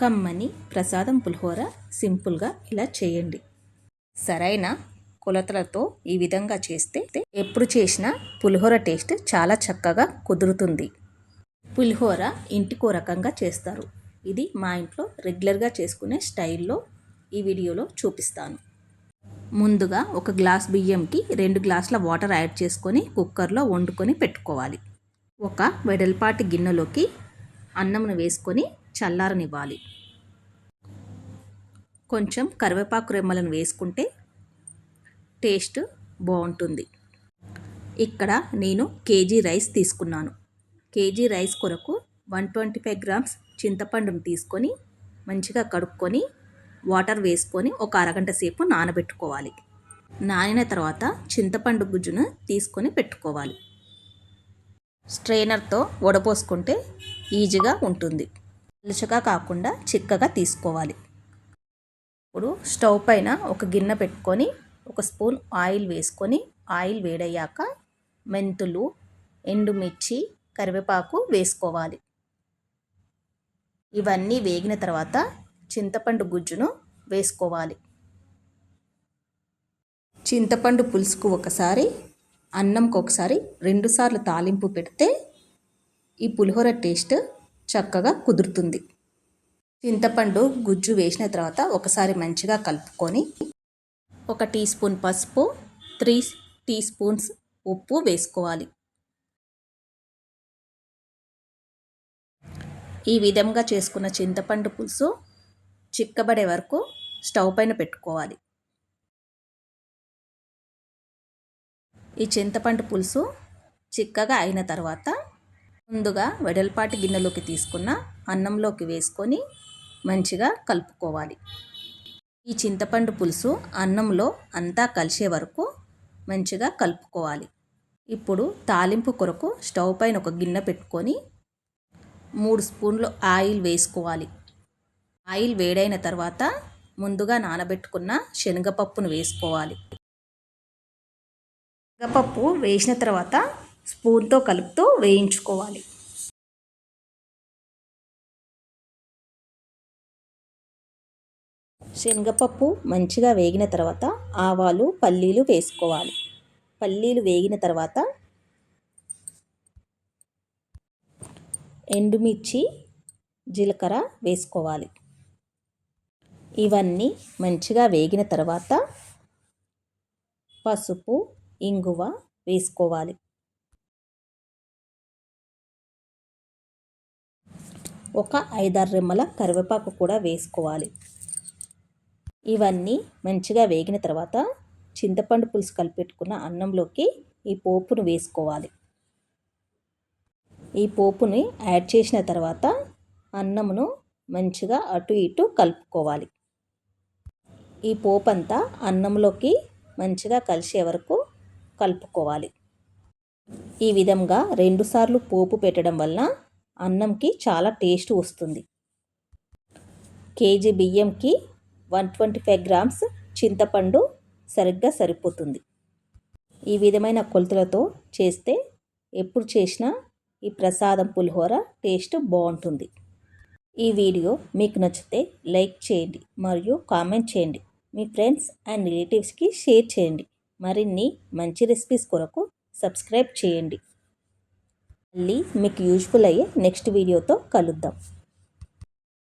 కమ్మని ప్రసాదం పులిహోర సింపుల్గా ఇలా చేయండి. సరైన కొలతలతో ఈ విధంగా చేస్తే ఎప్పుడు చేసినా పులిహోర టేస్ట్ చాలా చక్కగా కుదురుతుంది. పులిహోర ఇంటికో రకంగా చేస్తారు. ఇది మా ఇంట్లో రెగ్యులర్గా చేసుకునే స్టైల్లో ఈ వీడియోలో చూపిస్తాను. ముందుగా ఒక గ్లాస్ బియ్యంకి రెండు గ్లాసుల వాటర్ యాడ్ చేసుకొని కుక్కర్లో వండుకొని పెట్టుకోవాలి. ఒక వెడల్పాటి గిన్నెలోకి అన్నంను వేసుకొని చల్లారనివ్వాలి. కొంచెం కరివేపాకు రెమ్మలను వేసుకుంటే టేస్ట్ బాగుంటుంది. ఇక్కడ నేను కేజీ రైస్ తీసుకున్నాను. కేజీ రైస్ కొరకు వన్ ట్వంటీ ఫైవ్ గ్రామ్స్ చింతపండును తీసుకొని మంచిగా కడుక్కొని వాటర్ వేసుకొని ఒక అరగంట సేపు నానబెట్టుకోవాలి. నానిన తర్వాత చింతపండు గుజ్జును తీసుకొని పెట్టుకోవాలి. స్ట్రైనర్తో వడపోసుకుంటే ఈజీగా ఉంటుంది. పలుచగా కాకుండా చిక్కగా తీసుకోవాలి. ఇప్పుడు స్టవ్ పైన ఒక గిన్నె పెట్టుకొని ఒక స్పూన్ ఆయిల్ వేసుకొని ఆయిల్ వేడయ్యాక మెంతులు ఎండుమిర్చి కరివేపాకు వేసుకోవాలి. ఇవన్నీ వేగిన తర్వాత చింతపండు గుజ్జును వేసుకోవాలి. చింతపండు పులుసుకు ఒకసారి అన్నంకు ఒకసారి రెండుసార్లు తాలింపు పెడితే ఈ పులిహోర టేస్ట్ చక్కగా కుదురుతుంది. చింతపండు గుజ్జు వేసిన తర్వాత ఒకసారి మంచిగా కలుపుకొని ఒక టీ స్పూన్ పసుపు త్రీ టీ స్పూన్స్ ఉప్పు వేసుకోవాలి. ఈ విధంగా చేసుకున్న చింతపండు పులుసు చిక్కబడే వరకు స్టవ్ పైన పెట్టుకోవాలి. ఈ చింతపండు పులుసు చిక్కగా అయిన తర్వాత ముందుగా వెడల్పాటి గిన్నెలోకి తీసుకున్న అన్నంలోకి వేసుకొని మంచిగా కలుపుకోవాలి. ఈ చింతపండు పులుసు అన్నంలో అంతా కలిసే వరకు మంచిగా కలుపుకోవాలి. ఇప్పుడు తాలింపు కొరకు స్టవ్ పైన ఒక గిన్నె పెట్టుకొని మూడు స్పూన్లు ఆయిల్ వేసుకోవాలి. ఆయిల్ వేడైన తర్వాత ముందుగా నానబెట్టుకున్న శనగపప్పును వేసుకోవాలి. శనగపప్పు వేసిన తర్వాత స్పూన్తో కలుపుతూ వేయించుకోవాలి. శనగపప్పు మంచిగా వేగిన తర్వాత ఆవాలు పల్లీలు వేసుకోవాలి. పల్లీలు వేగిన తర్వాత ఎండుమిర్చి జీలకర్ర వేసుకోవాలి. ఇవన్నీ మంచిగా వేగిన తర్వాత పసుపు ఇంగువ వేసుకోవాలి. ఒక ఐదారు రెమ్మల కరివేపాకు కూడా వేసుకోవాలి. ఇవన్నీ మంచిగా వేగిన తర్వాత చింతపండు పులుసు కలిపెట్టుకున్న అన్నంలోకి ఈ పోపును వేసుకోవాలి. ఈ పోపుని యాడ్ చేసిన తర్వాత అన్నమును మంచిగా అటు ఇటు కలుపుకోవాలి. ఈ పోపు అంతా అన్నంలోకి మంచిగా కలిసే వరకు కలుపుకోవాలి. ఈ విధంగా రెండుసార్లు పోపు పెట్టడం వల్ల అన్నంకి చాలా టేస్ట్ వస్తుంది. కేజీ బియ్యంకి వన్ ట్వంటీ ఫైవ్ గ్రామ్స్ చింతపండు సరిగ్గా సరిపోతుంది. ఈ విధమైన కొలతలతో చేస్తే ఎప్పుడు చేసినా ఈ ప్రసాదం పులిహోర టేస్ట్ బాగుంటుంది. ఈ వీడియో మీకు నచ్చితే లైక్ చేయండి మరియు కామెంట్ చేయండి. మీ ఫ్రెండ్స్ అండ్ రిలేటివ్స్కి షేర్ చేయండి. మరిన్ని మంచి రెసిపీస్ కొరకు సబ్స్క్రైబ్ చేయండి. మళ్ళీ మీకు యూజ్ఫుల్ అయ్యే నెక్స్ట్ వీడియోతో కలుద్దాం.